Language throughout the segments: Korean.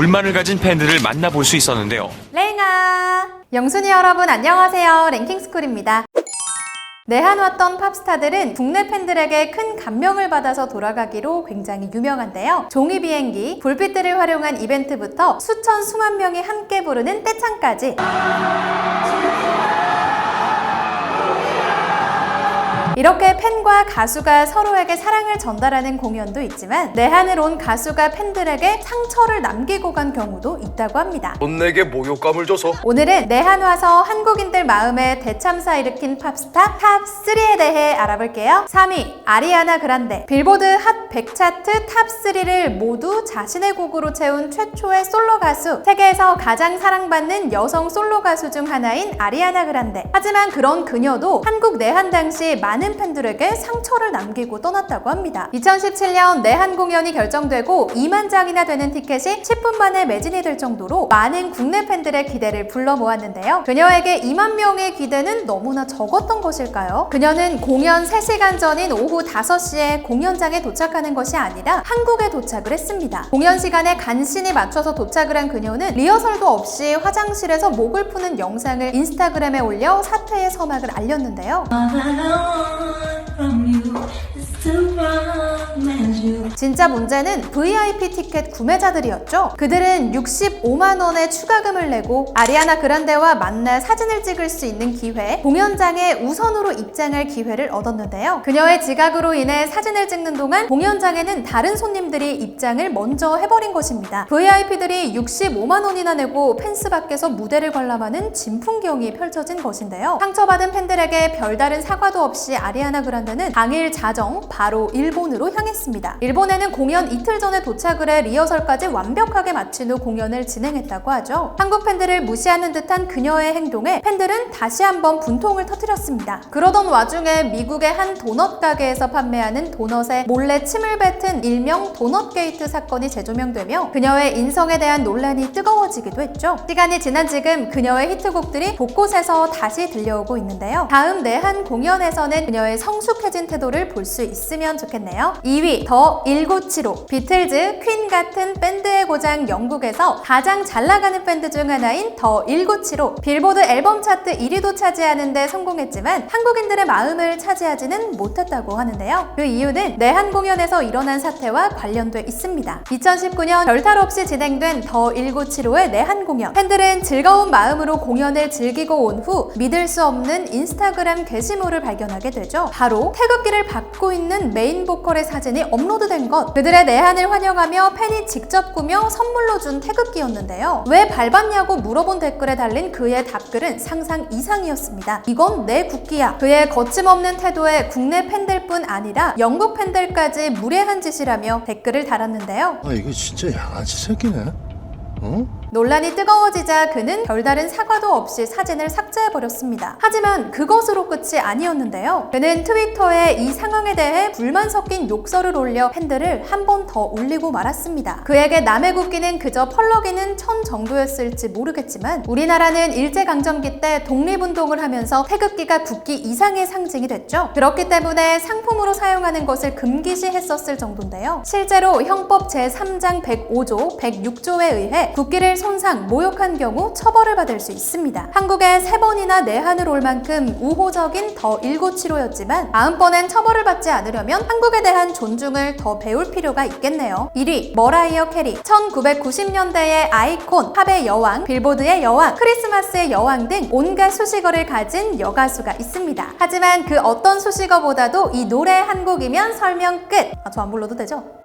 불만을 가진 팬들을 만나볼 수 있었는데요. 랭아! 영순이 여러분 안녕하세요. 랭킹스쿨입니다. 내한 왔던 팝스타들은 국내 팬들에게 큰 감명을 받아서 돌아가기로 굉장히 유명한데요. 종이 비행기, 불빛들을 활용한 이벤트부터 수천 수만 명이 함께 부르는 떼창까지 이렇게 팬과 가수가 서로에게 사랑을 전달하는 공연도 있지만 내한을 온 가수가 팬들에게 상처를 남기고 간 경우도 있다고 합니다. 넌 내게 모욕감을 줘서 오늘은 내한 와서 한국인들 마음에 대참사 일으킨 팝스타 탑 3에 대해 알아볼게요. 3위 아리아나 그란데 빌보드 핫 100 차트 탑3를 모두 자신의 곡으로 채운 최초의 솔로 가수 세계에서 가장 사랑받는 여성 솔로 가수 중 하나인 아리아나 그란데 하지만 그런 그녀도 한국 내한 당시 많은 팬들에게 상처를 남기고 떠났다고 합니다. 2017년 내한 공연이 결정되고 2만 장이나 되는 티켓이 10분 만에 매진이 될 정도로 많은 국내 팬들의 기대를 불러 모았는데요. 그녀에게 2만 명의 기대는 너무나 적었던 것일까요? 그녀는 공연 3시간 전인 오후 5시에 공연장에 도착 하는 것이 아니라 한국에 도착을 했습니다. 공연 시간에 간신히 맞춰서 도착을 한 그녀는 리허설도 없이 화장실에서 목을 푸는 영상을 인스타그램에 올려 사퇴의 서막을 알렸는데요. 진짜 문제는 VIP 티켓 구매자들이었죠. 그들은 65만 원의 추가금을 내고 아리아나 그란데와 만나 사진을 찍을 수 있는 기회, 공연장에 우선으로 입장할 기회를 얻었는데요. 그녀의 지각으로 인해 사진을 찍는 동안 공연장에는 다른 손님들이 입장을 먼저 해버린 것입니다. VIP들이 65만 원이나 내고 펜스 밖에서 무대를 관람하는 진풍경이 펼쳐진 것인데요. 상처받은 팬들에게 별다른 사과도 없이 아리아나 그란데는 당일 자정 바로 일본으로 향했습니다. 일본 에는 공연 이틀 전에 도착을 해 리허설까지 완벽하게 마친 후 공연을 진행했다고 하죠. 한국 팬들을 무시하는 듯한 그녀의 행동에 팬들은 다시 한번 분통을 터뜨렸습니다. 그러던 와중에 미국의 한 도넛 가게에서 판매하는 도넛에 몰래 침을 뱉은 일명 도넛 게이트 사건이 재조명되며 그녀의 인성에 대한 논란이 뜨거워지기도 했죠. 시간이 지난 지금 그녀의 히트곡들이 곳곳에서 다시 들려오고 있는데요. 다음 내한 공연에서는 그녀의 성숙해진 태도를 볼 수 있으면 좋겠네요. 2위 더1975 비틀즈, 퀸 같은 밴드의 고장 영국에서 가장 잘 나가는 밴드 중 하나인 더 1975 빌보드 앨범 차트 1위도 차지하는데 성공했지만 한국인들의 마음을 차지하지는 못했다고 하는데요. 그 이유는 내한 공연에서 일어난 사태와 관련돼 있습니다. 2019년 별탈 없이 진행된 더 1975의 내한 공연 팬들은 즐거운 마음으로 공연을 즐기고 온 후 믿을 수 없는 인스타그램 게시물을 발견하게 되죠. 바로 태극기를 받고 있는 메인 보컬의 사진이 업로드된 것. 그들의 내한을 환영하며 팬이 직접 꾸며 선물로 준 태극기였는데요. 왜 밟았냐고 물어본 댓글에 달린 그의 답글은 상상 이상이었습니다. 이건 내 국기야. 그의 거침없는 태도에 국내 팬들뿐 아니라 영국 팬들까지 무례한 짓이라며 댓글을 달았는데요. 아 이거 진짜 양아치 새끼네. 어? 논란이 뜨거워지자 그는 별다른 사과도 없이 사진을 삭제해버렸습니다. 하지만 그것으로 끝이 아니었는데요. 그는 트위터에 이 상황에 대해 불만 섞인 욕설을 올려 팬들을 한 번더 울리고 말았습니다. 그에게 남의 국기는 그저 펄럭이는 천 정도였을지 모르겠지만 우리나라는 일제강점기 때 독립운동을 하면서 태극기가 국기 이상의 상징이 됐죠. 그렇기 때문에 상품으로 사용하는 것을 금기시했었을 정도인데요. 실제로 형법 제3장 105조, 106조에 의해 국기를 손상, 모욕한 경우 처벌을 받을 수 있습니다. 한국에 세 번이나 내한을 올 만큼 우호적인 더 1975였지만 다음번엔 처벌을 받지 않으려면 한국에 대한 존중을 더 배울 필요가 있겠네요. 1위 머라이어 캐리 1990년대의 아이콘, 팝의 여왕, 빌보드의 여왕, 크리스마스의 여왕 등 온갖 수식어를 가진 여가수가 있습니다. 하지만 그 어떤 수식어보다도 이 노래 한 곡이면 설명 끝! 아, 저 안 불러도 되죠?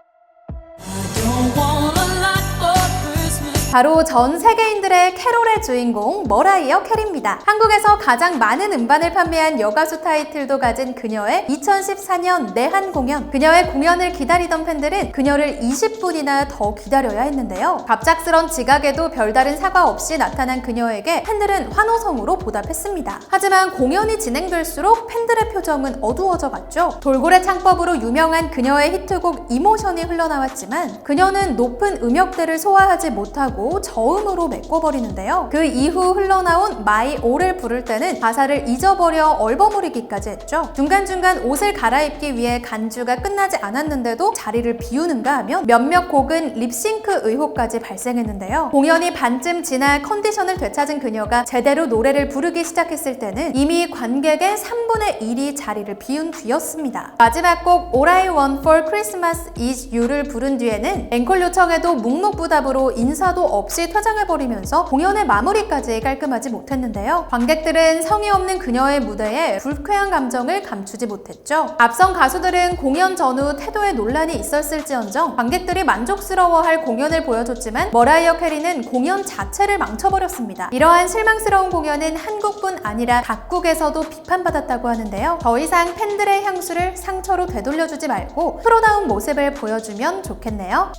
바로 전 세계인들의 캐롤의 주인공 머라이어 캐리입니다. 한국에서 가장 많은 음반을 판매한 여가수 타이틀도 가진 그녀의 2014년 내한 공연. 그녀의 공연을 기다리던 팬들은 그녀를 20분이나 더 기다려야 했는데요. 갑작스런 지각에도 별다른 사과 없이 나타난 그녀에게 팬들은 환호성으로 보답했습니다. 하지만 공연이 진행될수록 팬들의 표정은 어두워져 갔죠. 돌고래 창법으로 유명한 그녀의 히트곡 이모션이 흘러나왔지만 그녀는 높은 음역대를 소화하지 못하고 마지막으로 저음으로 메꿔버리는데요. 그 이후 흘러나온 마이 오를 부를 때는 가사를 잊어버려 얼버무리기까지 했죠. 중간중간 옷을 갈아입기 위해 간주가 끝나지 않았는데도 자리를 비우는가 하면 몇몇 곡은 립싱크 의혹까지 발생했는데요. 공연이 반쯤 지나 컨디션을 되찾은 그녀가 제대로 노래를 부르기 시작했을 때는 이미 관객의 3분의 1이 자리를 비운 뒤였습니다. 마지막 곡 All I Want for Christmas is You를 부른 뒤에는 앵콜 요청에도 묵묵부답으로 인사도 없이 퇴장해버리면서 공연의 마무리까지 깔끔하지 못했는데요. 관객들은 성의 없는 그녀의 무대에 불쾌한 감정을 감추지 못했죠. 앞선 가수들은 공연 전후 태도에 논란이 있었을지언정 관객들이 만족스러워할 공연을 보여줬지만 머라이어 캐리는 공연 자체를 망쳐버렸습니다. 이러한 실망스러운 공연은 한국뿐 아니라 각국에서도 비판받았다고 하는데요. 더 이상 팬들의 향수를 상처로 되돌려주지 말고 프로다운 모습을 보여주면 좋겠네요.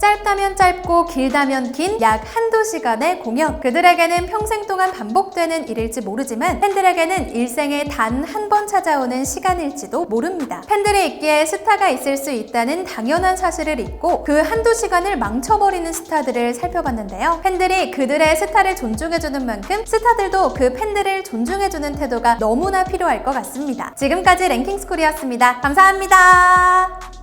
짧다면 짧고 길다면 긴 약 한두 시간의 공연. 그들에게는 평생 동안 반복되는 일일지 모르지만 팬들에게는 일생에 단 한 번 찾아오는 시간일지도 모릅니다. 팬들이 있기에 스타가 있을 수 있다는 당연한 사실을 잊고 그 한두 시간을 망쳐버리는 스타들을 살펴봤는데요. 팬들이 그들의 스타를 존중해주는 만큼 스타들도 그 팬들을 존중해주는 태도가 너무나 필요할 것 같습니다. 지금까지 랭킹스쿨이었습니다. 감사합니다.